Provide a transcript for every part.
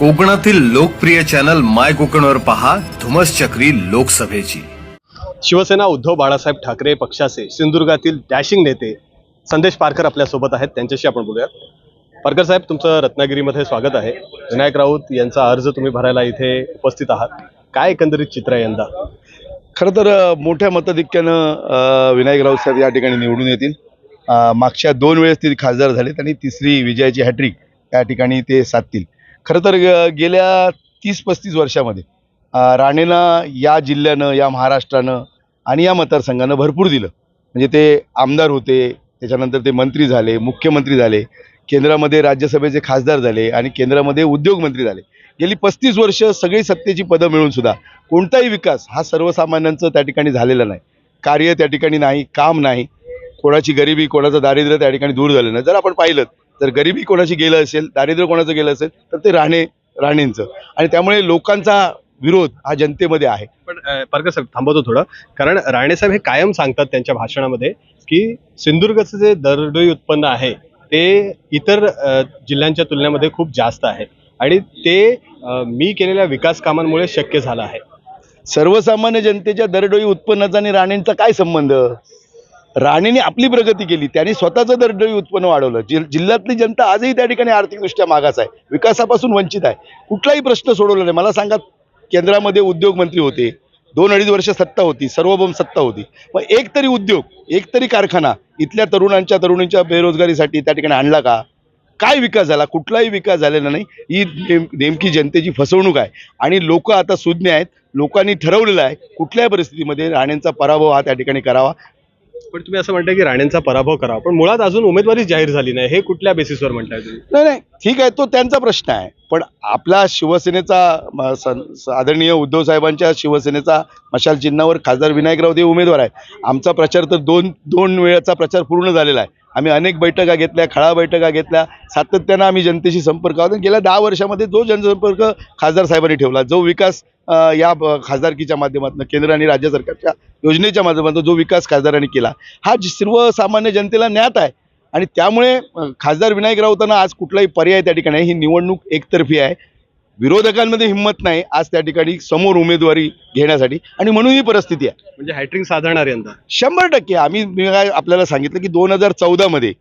कोकणातील लोकप्रिय चॅनल माय कोकणवर पहा धुमस चक्री लोकसभेची. शिवसेना उद्धव बाळासाहेब ठाकरे पक्षाचे सिंधुदुर्गातील डॅशिंग नेते संदेश पारकर आपल्यासोबत आहेत. त्यांच्याशी आपण बोलूयात. पारकर साहेब तुमचं रत्नागिरीमध्ये स्वागत आहे. विनायक राऊत यांचा अर्ज तुम्ही भरायला इथे उपस्थित आहात. काय एकंदरीत चित्र आहे यंदा? खरं तर मोठ्या मताधिक्यानं विनायक राऊत साहेब या ठिकाणी निवडून येतील. मागच्या दोन वेळेस ते खासदार झालेत आणि तिसरी विजयाची हॅट्रिक या ठिकाणी ते साधतील. खरं तर ग- गेल्या तीस पस्तीस वर्षामध्ये राणेंना या जिल्ह्यानं या महाराष्ट्रानं आणि या मतदारसंघानं भरपूर दिलं. म्हणजे ते आमदार होते त्याच्यानंतर ते मंत्री झाले मुख्यमंत्री झाले केंद्रामध्ये राज्यसभेचे खासदार झाले आणि केंद्रामध्ये उद्योगमंत्री झाले. गेली पस्तीस वर्ष सगळी सत्तेची पदं मिळून सुद्धा कोणताही विकास हा सर्वसामान्यांचं त्या ठिकाणी झालेला नाही. कार्य त्या ठिकाणी नाही काम नाही. कोणाची गरिबी कोणाचं दारिद्र्य त्या ठिकाणी दूर झालं नाही. जर आपण पाहिलं तर गरिबी कोणाची गेलं असेल दारिद्र्य कोणाचं गेलं असेल तर ते राणे राणेंचं. आणि त्यामुळे लोकांचा विरोध हा जनतेमध्ये आहे. पण पारकर साहेब थांबवतो थोडं. कारण राणेसाहेब हे कायम सांगतात त्यांच्या भाषणामध्ये की सिंधुदुर्गचं जे दरडोई उत्पन्न आहे ते इतर जिल्ह्यांच्या तुलनेमध्ये खूप जास्त आहे. आणि ते मी केलेल्या विकास कामांमुळे शक्य झालं आहे. सर्वसामान्य जनतेच्या दरडोई उत्पन्नाचा आणि राणेंचा काय संबंध? राणेने आपली प्रगती केली त्यांनी स्वतःचं दरडोई उत्पन्न वाढवलं. जि जिल्ह्यातली जनता आजही त्या ठिकाणी आर्थिकदृष्ट्या मागास आहे. विकासापासून वंचित आहे. कुठलाही प्रश्न सोडवला नाही. मला सांगा केंद्रामध्ये उद्योगमंत्री होते. दोन अडीच वर्ष सत्ता होती. सर्वभौम सत्ता होती. मग एक तरी उद्योग एक तरी कारखाना इथल्या तरुणांच्या तरुणींच्या बेरोजगारीसाठी त्या ठिकाणी आणला का? काय विकास झाला? कुठलाही विकास झालेला नाही. ही नेम नेमकी जनतेची फसवणूक आहे. आणि लोक आता सुज्ञ आहेत. लोकांनी ठरवलेलं आहे कुठल्याही परिस्थितीमध्ये राणेंचा पराभव हा त्या ठिकाणी करावा. पण तुम्ही असं म्हणताय की राणेंचा पराभव करावा. पण मुळात अजून उमेदवारी जाहीर झाली नाही. हे कुठल्या बेसिसवर म्हणताय तुम्ही? नाही नाही. ठीक आहे तो त्यांचा प्रश्न आहे. पण आपला शिवसेनेचा म, स- आदरणीय उद्धव साहेबांच्या शिवसेनेचा मशाल चिन्हावर खासदार विनायकराव देव उमेदवार आहे. आमचा प्रचार तर दोन दोन वेळाचा प्रचार पूर्ण झालेला आहे. आम्ही अनेक बैठका घेतल्या खळा बैठका घेतल्या. सातत्यानं आम्ही जनतेशी संपर्क आहोत गेल्या दहा वर्षामध्ये जो जनसंपर्क खासदार साहेबांनी ठेवला जो विकास या खासदारकीच्या माध्यमातून केंद्र आणि राज्य सरकारच्या योजनेच्या माध्यमातून जो विकास खासदारांनी केला हा सर्वसामान्य जनतेला ज्ञात आहे. आणि त्यामुळे खासदार विनायक राऊतांना आज कुठलाही पर्याय त्या ठिकाणी ही निवडणूक एकतर्फी आहे. विरोधकांमध्ये हिंमत नाही आज त्या ठिकाणी समोर उमेदवारी घेण्यासाठी. आणि म्हणून ही परिस्थिती आहे. म्हणजे हॅट्रिक साधणार यंदा. शंभर टक्के. आम्ही मी काय आपल्याला सांगितलं की दोन हजार चौदामध्ये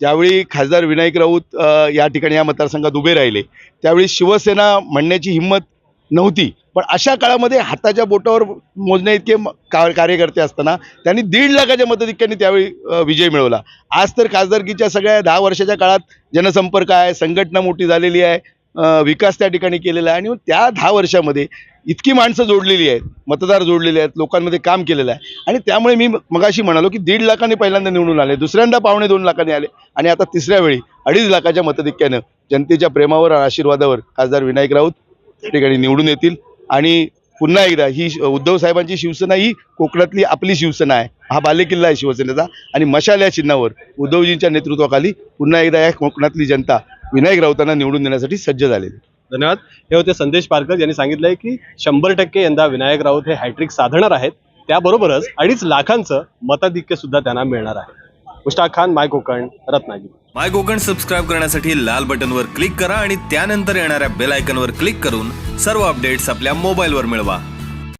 ज्यावेळी खासदार विनायक राऊत अ, या ठिकाणी या मतदारसंघात उभे राहिले त्यावेळी शिवसेना म्हणण्याची हिंमत नव्हती. पण अशा काळामध्ये हाताच्या बोटावर मोजण्या इतके म- का कार्यकर्ते असताना त्यांनी दीड लाखाच्या मताधिक्याने त्यावेळी अ, विजय मिळवला. आज तर खासदारकीच्या सगळ्या दहा वर्षाच्या काळात जनसंपर्क आहे संघटना मोठी झालेली आहे. विकास त्या ठिकाणी केलेला आहे आणि त्या दहा वर्षामध्ये इतकी माणसं जोडलेली आहेत मतदार जोडलेले आहेत लोकांमध्ये काम केलेलं आहे. आणि त्यामुळे मी मगाशी म्हणालो की दीड लाखांनी पहिल्यांदा निवडून आले दुसऱ्यांदा पावणे दोन लाखाने आले आणि आता तिसऱ्या वेळी अडीच लाखाच्या मताधिक्यानं जनतेच्या प्रेमावर आणि आशीर्वादावर खासदार विनायक राऊत त्या ठिकाणी निवडून येतील. आणि पुन्हा एकदा ही उद्धव साहेबांची शिवसेना ही कोकणातली आपली शिवसेना आहे. हा बालेकिल्ला आहे शिवसेनेचा. आणि मशाल या चिन्हावर उद्धवजींच्या नेतृत्वाखाली पुन्हा एकदा या कोकणातली जनता विनायक राऊतांना निवडून देण्यासाठी सज्ज झालेली. धन्यवाद. हे होते संदेश पारकर यांनी सांगितलंय की शंभर टक्के यंदा विनायक राऊत हे हॅट्रिक साधणार आहेत. त्याबरोबरच अडीच लाखांचं मताधिक्य सुद्धा त्यांना मिळणार आहे. Mushtaq Khan my Konkan Ratnagiri. My Konkan subscribe करण्यासाठी लाल बटनवर क्लिक करा आणि त्यानंतर येणाऱ्या बेल आयकॉनवर क्लिक करून सर्व अपडेट्स आपल्या मोबाईलवर मिळवा.